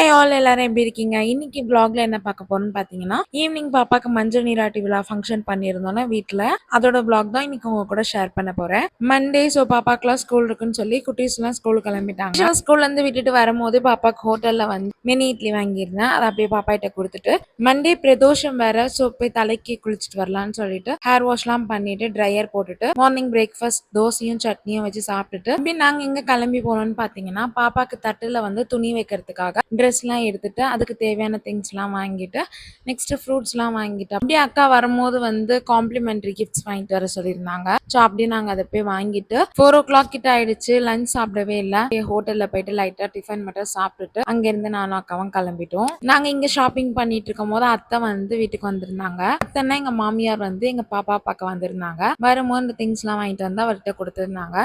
Hi all எல்லாரும் எப்படி இருக்கீங்க? இன்னைக்கு பிளாக்ல என்ன பார்க்க போறோம்னு பார்த்தீங்கன்னா ஈவினிங் பாப்பாக்கு மஞ்சள் நீராட்டி விழா ஃபங்க்ஷன் பண்ணியிருந்தோம்னா வீட்டில் அதோட பிளாக் தான் இன்னைக்கு உங்க கூட ஷேர் பண்ண போறேன். மண்டே ஸோ பாப்பாக்கெல்லாம் ஸ்கூல் இருக்குன்னு சொல்லி குட்டீஸ்லாம் ஸ்கூலுக்கு கிளம்பிட்டாங்க. ஸ்கூல்ல இருந்து விட்டுட்டு வரும்போது பாப்பாக்கு ஹோட்டல்ல வந்து மினி இட்லி வாங்கியிருந்தேன். அதை அப்படியே பாப்பா கிட்ட கொடுத்துட்டு மண்டே பிரதோஷம் வேற ஸோ போய் தலைக்கு குளிச்சுட்டு வரலாம்னு சொல்லிட்டு ஹேர் வாஷ்லாம் பண்ணிட்டு ட்ரையர் போட்டுட்டு மார்னிங் பிரேக்ஃபாஸ்ட் தோசையும் சட்னியும் வச்சு சாப்பிட்டுட்டு அப்படி நாங்க எங்க கிளம்பி போனோம்னு பாத்தீங்கன்னா பாப்பாக்கு தட்டுல வந்து துணி வைக்கிறதுக்காக ட்ரெஸ்லாம் எடுத்துட்டு அதுக்கு தேவையான திங்ஸ்லாம் வாங்கிட்டு நெக்ஸ்ட் ஃப்ரூட்ஸ்லாம் வாங்கிட்டு அப்படியே அக்கா வரும்போது வந்து காம்ப்ளிமெண்ட்ரி கிஃப்ட்ஸ் வாங்கிட்டு வர சொல்லியிருந்தாங்க. ஸோ அப்படியே நாங்கள் அதை போய் வாங்கிட்டு ஃபோர் ஓ கிளாக் கிட்ட ஆயிடுச்சு. லஞ்ச் சாப்பிடவே இல்லை. ஹோட்டலில் போயிட்டு லைட்டாக டிஃபன் மட்டும் சாப்பிட்டுட்டு அங்கேருந்து நானும் அக்காவும் கிளம்பிட்டோம். நாங்கள் இங்கே ஷாப்பிங் பண்ணிட்டு இருக்கும் போது அத்தை வந்து வீட்டுக்கு வந்திருந்தாங்க. அத்தைன்னா எங்கள் மாமியார் வந்து எங்கள் பாப்பா பார்க்க வந்திருந்தாங்க. வரும்போது இந்த திங்ஸ்லாம் வாங்கிட்டு வந்து அவர்கிட்ட கொடுத்துருந்தாங்க.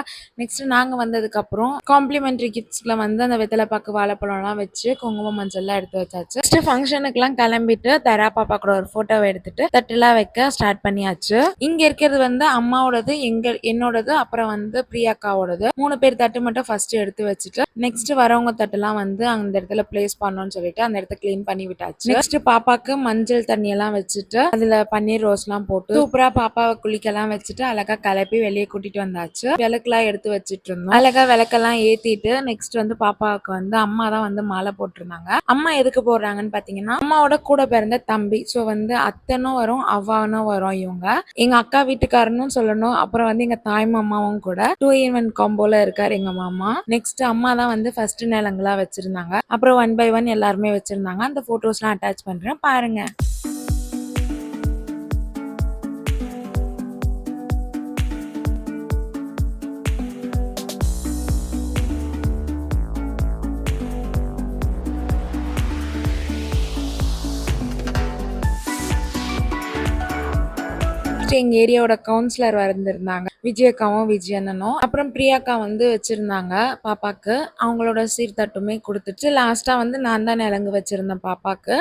நெக்ஸ்ட் நாங்கள் வந்ததுக்கப்புறம் காம்ப்ளிமெண்ட்ரி கிஃப்ட்ஸில் வந்து அந்த வெத்தலை பாக்கு வாழைப்பழம்லாம் வச்சு குங்குமம் மஞ்சள்லாம் எடுத்து வச்சாச்சு. நெக்ஸ்ட் ஃபங்க்ஷனுக்குலாம் கிளம்பிட்டு தரா பாப்பா கூட ஒரு ஃபோட்டோவை எடுத்துட்டு தட்டுலாம் வைக்க ஸ்டார்ட் பண்ணியாச்சு. இங்க இருக்கிறது வந்து அம்மாவோடது எங்க என்னோடது அப்புறம் வந்து பிரியாக்காவோடது. மூணு பேர் தட்டு மட்டும் ஃபர்ஸ்ட் எடுத்து வச்சுட்டு நெக்ஸ்ட் வரவங்க தட்டுலாம் வந்து அந்த இடத்துல பிளேஸ் பண்ணணும்னு சொல்லிட்டு அந்த இடத்த க்ளீன் பண்ணி விட்டாச்சு. நெக்ஸ்ட் பாப்பாக்கு மஞ்சள் தண்ணி எல்லாம் வச்சுட்டு அதுல பன்னீர் ரோஸ்லாம் போட்டு சூப்பரா பாப்பாவை குளிக்கெல்லாம் வச்சுட்டு அழகா கிளப்பி வெளியே கூட்டிட்டு வந்தாச்சு. விளக்குலாம் எடுத்து வச்சுட்டு இருந்தோம். அழகா விளக்கெல்லாம் ஏத்திட்டு நெக்ஸ்ட் வந்து பாப்பாவுக்கு வந்து அம்மா தான் வந்து மாலை போட்டிருந்தாங்க. அம்மா எதுக்கு போடுறாங்கன்னு பாத்தீங்கன்னா அம்மாவோட கூட பிறந்த தம்பி சோ வந்து அத்தனும் வரும் அவ்வானும் வரும் இவங்க. எங்க அக்கா வீட்டுக்காரனும் சொல்லணும் அப்புறம் வந்து எங்க தாய் மாமாவும் கூட டூ இன் ஒன் காம்போல இருக்காரு எங்க மாமா. நெக்ஸ்ட் அம்மா தான் வந்து ஃபர்ஸ்ட் நிலங்களா வச்சிருந்தாங்க. அப்புறம் ஒன் பை ஒன் எல்லாருமே வச்சிருந்தாங்க. அந்த போட்டோஸ்லாம் அட்டாச் பண்றேன் பாருங்க. ஃபர்ஸ்ட் ஏரியாவோட கவுன்சிலர் வந்திருந்தாங்க. விஜயக்காவும் விஜயண்ணனும். அப்புறம் பிரியாக்கா வந்து வச்சிருந்தாங்க பாப்பாக்கு. அவங்களோட சீர்தட்டுமே கொடுத்துட்டு லாஸ்ட்டாக வந்து நான் தான் நிலங்கு வச்சிருந்தேன் பாப்பாக்கு.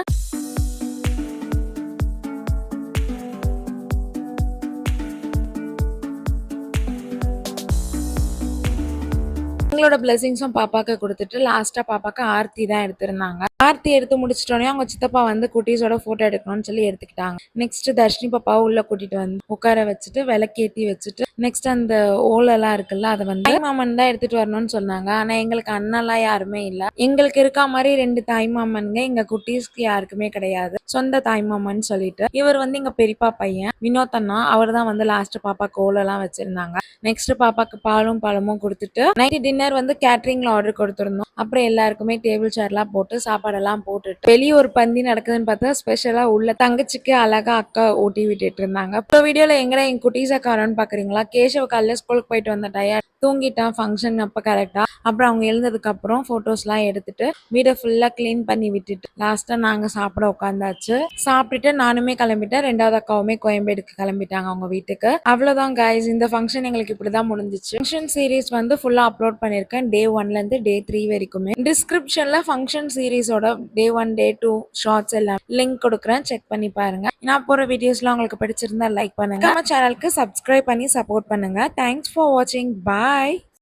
எங்களோட பிளெஸிங்ஸும் பாப்பாக்கு கொடுத்துட்டு லாஸ்ட்டாக பாப்பாக்கு ஆர்த்தி தான் எடுத்திருந்தாங்க. ஆர்த்தி எடுத்து முடிச்சிட்டோன்னே அவங்க சித்தப்பா வந்து குட்டீஸோட ஃபோட்டோ எடுக்கணும்னு சொல்லி எடுத்துக்கிட்டாங்க. நெக்ஸ்ட் தர்ஷினி பாப்பாவை உள்ள கூட்டிட்டு வந்து உட்கார வச்சுட்டு விளக்கேத்தி வச்சுட்டு நெக்ஸ்ட் அந்த ஓலெல்லாம் இருக்குல்ல அதை வந்து தாய் மாமன் தான் எடுத்துட்டு வரணும்னு சொன்னாங்க. ஆனால் எங்களுக்கு அண்ணெல்லாம் யாருமே இல்லை. எங்களுக்கு இருக்கா மாதிரி ரெண்டு தாய் மாமனுங்க எங்க குட்டீஸ்க்கு யாருக்குமே கிடையாது. சொந்த தாய் மாமன் சொல்லிட்டு. இவர் வந்து எங்க பெரியப்பா பையன் வினோத் அண்ணா அவர் தான் வந்து லாஸ்ட் பாப்பாக்கு ஓலெல்லாம் வச்சிருந்தாங்க. நெக்ஸ்ட் பாப்பாக்கு பாலும் பழமும் கொடுத்துட்டு நைட் டின்னர் வந்து கேட்ரிங்ல ஆர்டர் கொடுத்துருந்தோம். அப்புறம் எல்லாருக்குமே டேபிள் சேர்லாம் போட்டு சாப்பாடெல்லாம் போட்டுட்டு. வெளியே ஒரு பந்தி நடக்குதுன்னு பார்த்தா ஸ்பெஷலா உள்ள தங்கச்சிக்கு அழகா அக்கா ஊட்டி விட்டுட்டு இருந்தாங்க. இப்போ வீடியோல எங்கடா என் குட்டீஸா காரன்னு பாக்குறீங்களா? கேசவ காலையில் ஸ்கூலுக்கு போயிட்டு வந்த டயர் தூங்கிட்டான் ஃபங்க்ஷன் அப்போ கரெக்டாக அப்புறம் அவங்க எழுந்ததுக்கு அப்புறம் போட்டோஸ்லாம் எடுத்துட்டு வீடை ஃபுல்லாக க்ளீன் பண்ணி விட்டுட்டு லாஸ்ட்டாக நாங்கள் சாப்பிட உட்காந்தாச்சு சாப்பிட்டுட்டு நானுமே கிளம்பிட்டேன். ரெண்டாவது அக்காவுமே கோயம்பேடுக்கு கிளம்பிட்டாங்க அவங்க வீட்டுக்கு. அவ்வளோதான் கைஸ் இந்த ஃபங்க்ஷன் எங்களுக்கு இப்படி தான் முடிஞ்சிச்சு. ஃபங்க்ஷன் சீரிஸ் வந்து ஃபுல்லாக அப்லோட் பண்ணியிருக்கேன் டே ஒன்லேருந்து டே த்ரீ வரைக்குமே. டிஸ்கிரிப்ஷனில் function சீரிஸோட day one day two shorts எல்லாம் லிங்க் கொடுக்குறேன். செக் பண்ணி பாருங்க. நான் போகிற வீடியோஸ்லாம் உங்களுக்கு பிடிச்சிருந்தா லைக் பண்ணுங்க. நம்ம சேனலுக்கு சப்ஸ்கிரைப் பண்ணி சப்போர்ட் பண்ணுங்க. தேங்க்ஸ் ஃபார் வாட்சிங் பாய் Bye.